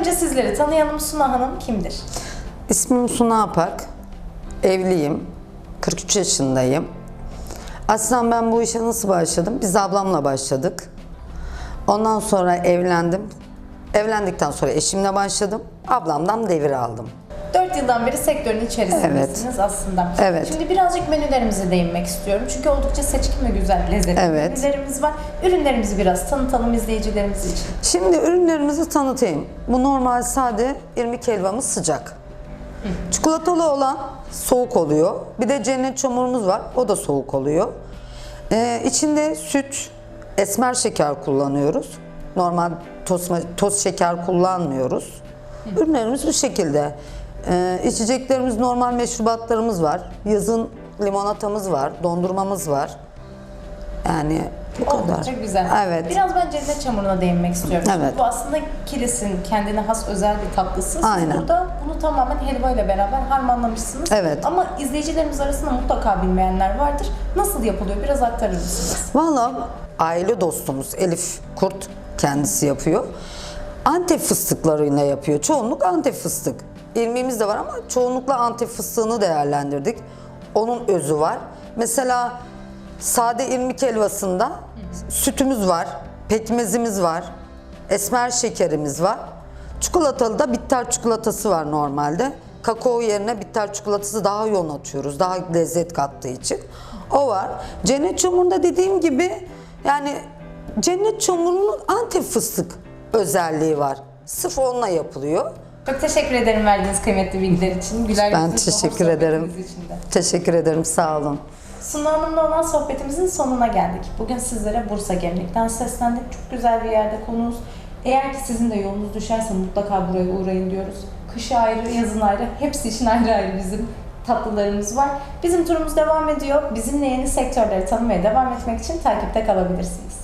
Önce sizleri tanıyalım. Suna Hanım kimdir? İsmim Suna Apak. Evliyim. 43 yaşındayım. Aslında ben bu işe nasıl başladım? Biz ablamla başladık. Ondan sonra evlendim. Evlendikten sonra eşimle başladım. Ablamdan devir aldım. 4 yıldan beri sektörün içerisindesiniz aslında. Evet. Şimdi birazcık menülerimize değinmek istiyorum. Çünkü oldukça seçkin ve güzel lezzetli Evet. menülerimiz var. Ürünlerimizi biraz tanıtalım izleyicilerimiz için. Şimdi ürünlerimizi tanıtayım. Bu normal sade irmik helvamız sıcak. Çikolatalı olan soğuk oluyor. Bir de cennet çamurumuz var. O da soğuk oluyor. Ee, içinde süt, esmer şeker kullanıyoruz. Normal toz, toz şeker kullanmıyoruz. Ürünlerimiz bu şekilde. Ee, içeceklerimiz normal meşrubatlarımız var. Yazın limonatamız var, dondurmamız var. Yani bu kadar. Oldukça güzel. Evet. Biraz ben cennet çamuruna değinmek istiyorum. Çünkü Evet. Bu aslında Kilis'in kendine has özel bir tatlısı. Siz Aynen. burada bunu tamamen helva ile beraber harmanlamışsınız. Evet. Ama izleyicilerimiz arasında mutlaka bilmeyenler vardır. Nasıl yapılıyor? Biraz aktarır mısınız? Valla aile dostumuz Elif Kurt kendisi yapıyor. Antep fıstıklarıyla yapıyor. Çoğunluk Antep fıstık. İrmiğimiz de var ama çoğunlukla Antep fıstığını değerlendirdik. Onun özü var. Mesela sade irmik helvasında sütümüz var, pekmezimiz var, esmer şekerimiz var. Çikolatalı da bitter çikolatası var normalde. Kakao yerine bitter çikolatası daha yoğun atıyoruz. Daha lezzet kattığı için. O var. Cennet çamurunda dediğim gibi yani cennet çamurunun antep fıstık özelliği var. Sırf onunla yapılıyor. Çok teşekkür ederim verdiğiniz kıymetli bilgiler için. Güler Ben teşekkür ederim. Teşekkür ederim. Sağ olun. Suna Hanım'la olan sohbetimizin sonuna geldik. Bugün sizlere Bursa Gemlik'ten seslendik. Çok güzel bir yerde konuğuz. Eğer ki sizin de yolunuz düşerse mutlaka buraya uğrayın diyoruz. Kışı ayrı, yazın ayrı, hepsi için ayrı ayrı bizim tatlılarımız var. Bizim turumuz devam ediyor. Bizimle yeni sektörleri tanımaya devam etmek için takipte kalabilirsiniz.